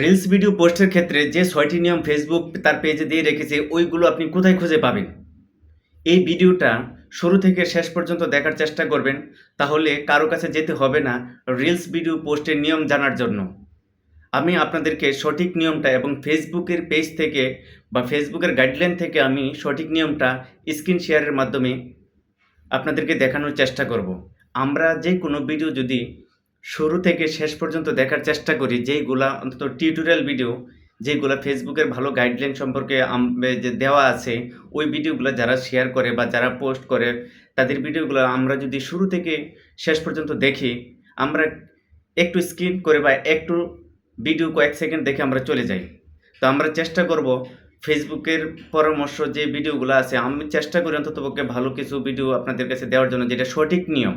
Reels video পোস্টের ক্ষেত্রে যে ছয়টি নিয়ম ফেসবুক তার পেজে দিয়ে রেখেছে, ওইগুলো আপনি কোথায় খুঁজে পাবেন? এই ভিডিওটা শুরু থেকে শেষ পর্যন্ত দেখার চেষ্টা করবেন, তাহলে কারও কাছে যেতে হবে না রিলস ভিডিও পোস্টের নিয়ম জানার জন্য। আমি আপনাদেরকে সঠিক নিয়মটা এবং ফেসবুকের পেজ থেকে বা ফেসবুকের গাইডলাইন থেকে আমি সঠিক নিয়মটা স্ক্রিন শেয়ারের মাধ্যমে আপনাদেরকে দেখানোর চেষ্টা করব। আমরা যে কোনো ভিডিও যদি শুরু থেকে শেষ পর্যন্ত দেখার চেষ্টা করি যেইগুলা, অন্তত টিউটোরিয়াল ভিডিও যেগুলো ফেসবুকের ভালো গাইডলাইন সম্পর্কে যে দেওয়া আছে, ওই ভিডিওগুলো যারা শেয়ার করে বা যারা পোস্ট করে, তাদের ভিডিওগুলো আমরা যদি শুরু থেকে শেষ পর্যন্ত দেখি, আমরা একটু স্ক্রিন করে বা একটু ভিডিও কয়েক সেকেন্ড দেখে আমরা চলে যাই। তো আমরা চেষ্টা করব ফেসবুকের পরামর্শ যে ভিডিওগুলো আছে, আমি চেষ্টা করি অন্ততপক্ষে ভালো কিছু ভিডিও আপনাদের কাছে দেওয়ার জন্য, যেটা সঠিক নিয়ম।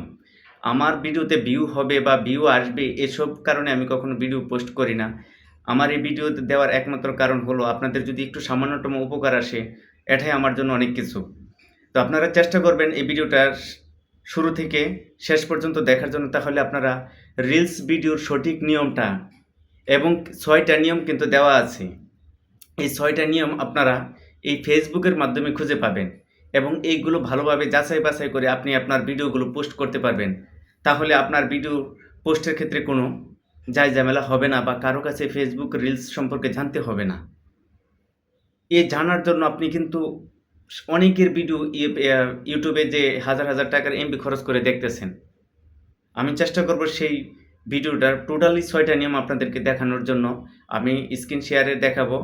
আমার ভিডিওতে ভিউ হবে বা ভিউ আসবে, এসব কারণে আমি কখনো ভিডিও পোস্ট করি না। আমার এই ভিডিও দেওয়ার একমাত্র কারণ হলো, আপনাদের যদি একটু সামান্যতম উপকার আসে, এটাই আমার জন্য অনেক কিছু। তো আপনারা চেষ্টা করবেন এই ভিডিওটার শুরু থেকে শেষ পর্যন্ত দেখার জন্য, তাহলে আপনারা রিলস ভিডিওর সঠিক নিয়মটা এবং ছয়টা নিয়ম কিন্তু দেওয়া আছে। এই ছয়টা নিয়ম আপনারা এই ফেসবুকের মাধ্যমে খুঁজে পাবেন। এবং এইগুলো ভালোভাবে যাচাই বাছাই করে আপনি আপনার ভিডিওগুলো পোস্ট করতে পারবেন। তাহলে আপনার ভিডিও পোস্টের ক্ষেত্রে কোনো যাই ঝামেলা হবে না বা কারও কাছে ফেসবুক রিলস সম্পর্কে জানতে হবে না। এ জানার জন্য আপনি কিন্তু অনেকের ভিডিও ইয়ে- ইউটিউবে যে হাজার হাজার টাকার এমবি খরচ করে দেখতেছেন। আমি চেষ্টা করব সেই ভিডিওটার টোটালি ছয়টা নিয়ম আপনাদেরকে দেখানোর জন্য আমি স্ক্রিন শেয়ারে দেখাবো।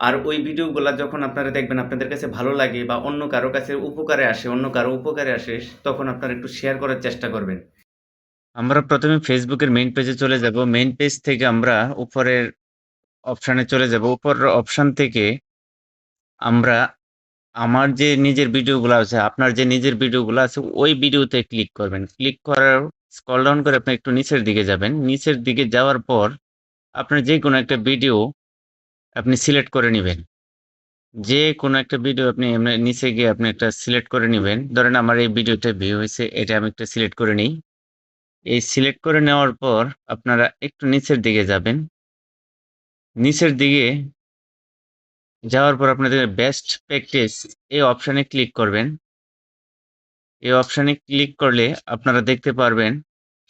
আর ওই ভিডিওগুলো যখন আপনারা দেখবেন আপনাদের কাছে ভালো লাগে বা অন্য কারও কাছে উপকারে আসে, অন্য কারও উপকারে আসে, তখন আপনারা একটু শেয়ার করার চেষ্টা করবেন। আমরা প্রথমে ফেসবুকের মেইন পেজে চলে যাব। মেইন পেজ থেকে আমরা উপরের অপশানে চলে যাব। উপরের অপশান থেকে আমরা আমার যে নিজের ভিডিওগুলো আছে, আপনার যে নিজের ভিডিওগুলো আছে, ওই ভিডিওতে ক্লিক করবেন। ক্লিক করার স্কল ডাউন করে আপনি একটু নিচের দিকে যাবেন। নিচের দিকে যাওয়ার পর আপনার যে কোনো একটা ভিডিও আপনি সিলেক্ট করে নেবেন। যে কোনো একটা ভিডিও আপনি নিচে গিয়ে আপনি একটা সিলেক্ট করে নেবেন। ধরেন আমার এই ভিডিওটা ভিউ হয়েছে, এটা আমি একটা সিলেক্ট করে নিই। এই সিলেক্ট করে নেওয়ার পর আপনারা একটু নিচের দিকে যাবেন। নিচের দিকে যাওয়ার পর আপনাদের বেস্ট প্র্যাকটিস এই অপশানে ক্লিক করবেন। এই অপশানে ক্লিক করলে আপনারা দেখতে পারবেন,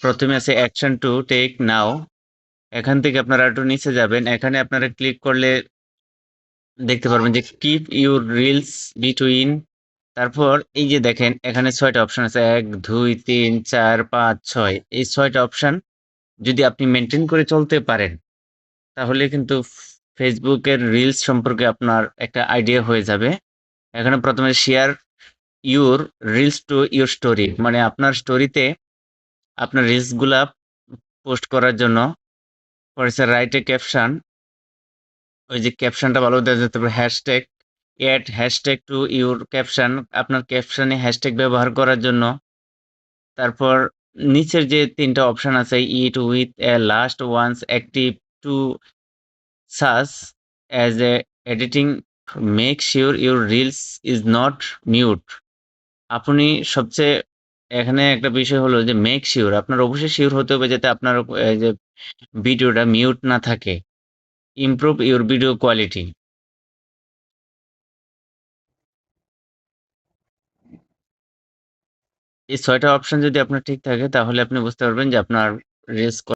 প্রথমে আছে অ্যাকশন টু টেক নাও এখান থেকে আপনারা একটু নিচে যাবেন। এখানে আপনারা ক্লিক করলে দেখতে পারবেন যে কিপ ইউর রিলস বিটুইন তারপর এই যে দেখেন, এখানে ছয়টা অপশন আছে। এক, দুই, তিন, চার, পাঁচ, ছয়। এই ছয়টা অপশন যদি আপনি মেনটেন করে চলতে পারেন, তাহলে কিন্তু ফেসবুকের রিলস সম্পর্কে আপনার একটা আইডিয়া হয়ে যাবে। এখানে প্রথমে share your reels to your story মানে আপনার স্টোরিতে আপনার রিলসগুলা পোস্ট করার জন্য পড়েছে রাইট এ ক্যাপশন ওই যে ক্যাপশনটা ভালো দেওয়া যেতে পারে hashtag add hashtag to your caption আপনার ক্যাপশনে হ্যাশট্যাগ ব্যবহার করার জন্য। তারপর নিচের যে তিনটা অপশন আছে it with a last once active to sass as a editing make sure your reels is not mute আপনি সবচেয়ে এখানে একটা বিষয় হলো যে মেক শিওর আপনার অবশ্যই শিওর হতে হবে যাতে আপনার যে ভিডিওটা মিউট না থাকে ইমপ্রুভ ইউর ভিডিও কোয়ালিটি এই ছয়টা অপশন যদি আপনার ঠিক থাকে, তাহলে আপনি বুঝতে পারবেন যে আপনার রিলস